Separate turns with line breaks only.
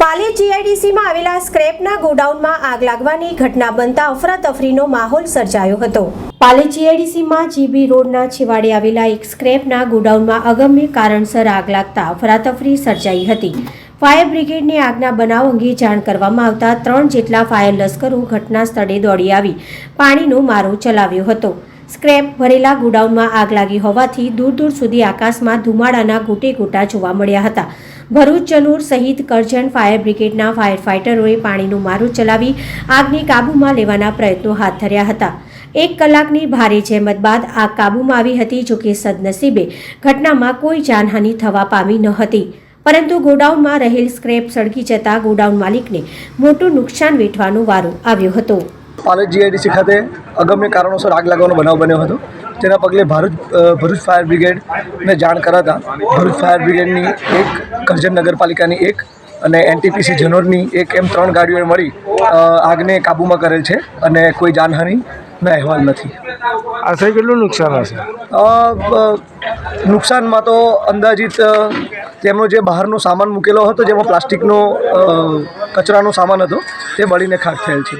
પાલી જીઆઈડીસીમાં આવેલા સ્ક્રેપના ગોડાઉનમાં આગ લાગવાની ઘટના બનતા અફરાતફરીનો માહોલ સર્જાયો હતો. પાલી જીઆઈડીસીમાં જીબી રોડના છેવાડે આવેલા એક સ્ક્રેપના ગોડાઉનમાં અગમ્ય કારણસર આગ લાગતા અફરાતફરી સર્જાઈ હતી. ફાયર બ્રિગેડને આગના બનાવ અંગે જાણ કરવામાં આવતા ત્રણ જેટલા ફાયર લશ્કરો ઘટના સ્થળે દોડી આવી. પાણીનો મારો ચલાવ્યો હતો. સ્ક્રેપ ભરેલા ગોડાઉનમાં આગ લાગી હોવાથી દૂર દૂર સુધી આકાશમાં ધુમાડાના ગોટે ગોટા જોવા મળ્યા હતા. ભરૂચ, ચનુર સહિત કરજણ ફાયર બ્રિગેડના ફાયર ફાઇટરોએ પાણીનું મારું ચલાવી આગને કાબૂમાં લેવાના પ્રયત્નો હાથ ધર્યા હતા. એક કલાકની ભારે જહેમત બાદ આગ કાબૂમાં આવી હતી જોકે સદનસીબે ઘટનામાં કોઈ જાનહાનિ થવા પામી ન હતી. પરંતુ ગોડાઉનમાં રહેલ સ્ક્રેપ સળગી જતા ગોડાઉન માલિકને મોટું નુકસાન વેઠવાનો વારો આવ્યો હતો.
પાલેજ જીઆઈડીસી ખાતે અગમ્ય કારણોસર આગ લાગવાનો બનાવ બન્યો હતો. તેના પગલે ભરૂચ ભરૂચ ફાયર બ્રિગેડને જાણ કરાતા ભરૂચ ફાયર બ્રિગેડની એક કરજણ નગરપાલિકાની એક અને એનટીપીસી જનોરની એક એમ ત્રણ ગાડીઓએ મળી આગને કાબૂમાં કરેલ છે અને કોઈ જાનહાનિના અહેવાલ નથી.
આશરે કેટલું નુકસાન હશે?
નુકસાનમાં તો અંદાજિત તેમનો જે બહારનો સામાન મૂકેલો હતો જેમાં પ્લાસ્ટિકનો કચરાનો સામાન હતો તે બળીને ખાક થયેલ છે.